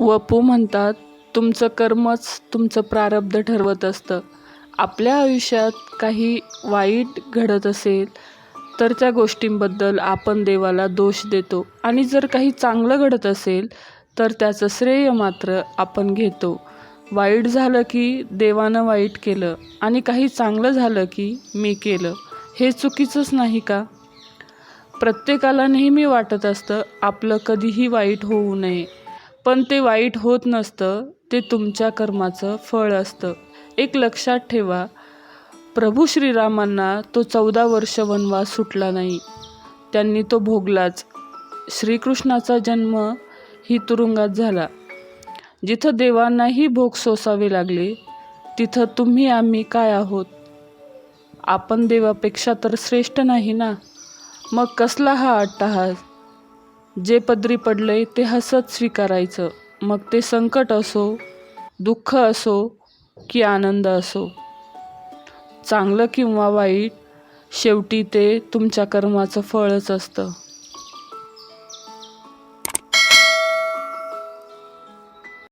वपू म्हणतात तुमचं कर्मच तुमचं प्रारब्ध ठरवत असतं. आपल्या आयुष्यात काही वाईट घडत असेल तर त्या गोष्टींबद्दल आपण देवाला दोष देतो. आणि जर काही चांगलं घडत असेल तर त्याचं श्रेय मात्र आपण घेतो. वाईट झालं की देवानं वाईट केलं आणि काही चांगलं झालं की मी केलं. हे चुकीचंच नाही का? प्रत्येकाला नेहमी वाटत असतं आपलं कधीही वाईट होऊ नये. पण ते वाईट होत नसतं ते तुमच्या कर्माचं फळ असतं. एक लक्षात ठेवा प्रभू श्रीरामांना तो चौदा वर्ष वनवास सुटला नाही. त्यांनी तो भोगलाच. श्रीकृष्णाचा जन्म ही तुरुंगात झाला. जिथं देवांनाही भोग सोसावे लागले तिथं तुम्ही आम्ही काय आहोत? आपण देवापेक्षा तर श्रेष्ठ नाही ना? मग कसला हा अट्टहास? जे पदरी पडले ते हसत स्वीकारायचं. मग ते संकट असो दुःख असो की आनंद असो. चांगलं किंवा वाईट शेवटी ते तुमच्या कर्माचं फळच असतं.